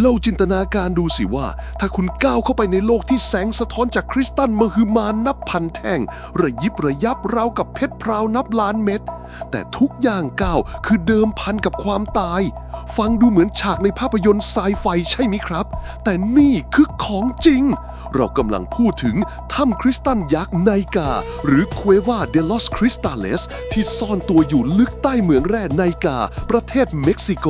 เราจินตนาการดูสิว่า ถ้าคุณก้าวเข้าไปในโลกที่แสงสะท้อนจากคริสตัลมหึมานับพันแท่ง ระยิบระยับราวกับเพชรพราวนับล้านเม็ด แต่ทุกอย่างก้าวคือเดิมพันกับความตาย ฟังดูเหมือนฉากในภาพยนตร์ไซไฟใช่ไหมครับ แต่นี่คือของจริง เรากำลังพูดถึงถ้ำคริสตัลยักษ์ไนกา หรือ Cueva de los Cristales ที่ซ่อนตัวอยู่ลึกใต้เหมืองแร่ไนกา ประเทศเม็กซิโก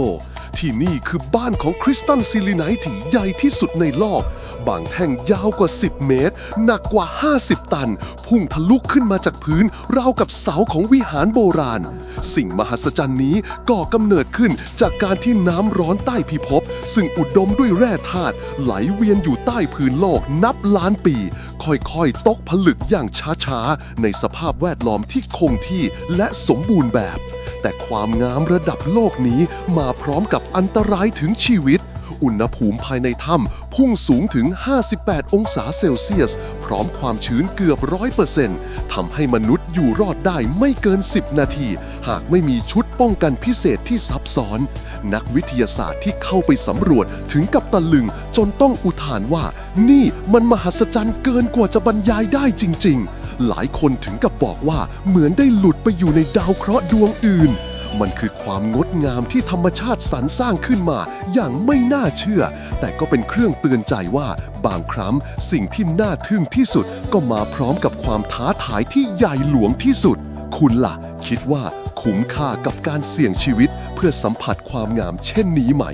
ที่นี่คือบ้านของคริสตันซิลิไนท์ที่ใหญ่ที่สุดในโลก บางแท่งยาวกว่า 10 เมตร หนักกว่า 50 ตัน พุ่งทะลุขึ้นมาจากพื้น ราวกับเสาของวิหารโบราณ สิ่งมหัศจรรย์นี้ก่อกำเนิดขึ้นจากการที่น้ำร้อนใต้พิภพซึ่งอุดมด้วยแร่ธาตุไหลเวียนอยู่ใต้พื้นโลกนับล้านปี ค่อยๆ ตกผลึกอย่างช้าๆ ในสภาพแวดล้อมที่คงที่และสมบูรณ์แบบ แต่ความงามระดับโลกนี้มาพร้อมกับอันตรายถึงชีวิต อุณหภูมิภายในถ้ำพุ่งสูงถึง 58 องศาเซลเซียส พร้อมความชื้นเกือบร้อยเปอร์เซ็นต์ทำให้มนุษย์อยู่รอดได้ไม่เกิน 10 นาที หากไม่มีชุดป้องกันพิเศษที่ซับซ้อน นักวิทยาศาสตร์ที่เข้าไปสำรวจถึงกับตะลึง จนต้องอุทานว่า นี่มันมหัศจรรย์เกินกว่าจะบรรยายได้จริง ๆ หลายคนถึงกับบอกว่าเหมือนได้หลุดไปอยู่ในดาวเคราะห์ดวงอื่น มันคือความงดงามที่ธรรมชาติสรรสร้างขึ้นมาอย่างไม่น่าเชื่อ แต่ก็เป็นเครื่องเตือนใจว่าบางครั้งสิ่งที่น่าทึ่งที่สุดก็มาพร้อมกับความท้าทายที่ใหญ่หลวงที่สุด คุณล่ะ คิดว่าคุ้มค่ากับการเสี่ยงชีวิต เพื่อสัมผัสความงามเช่นนี้ไหม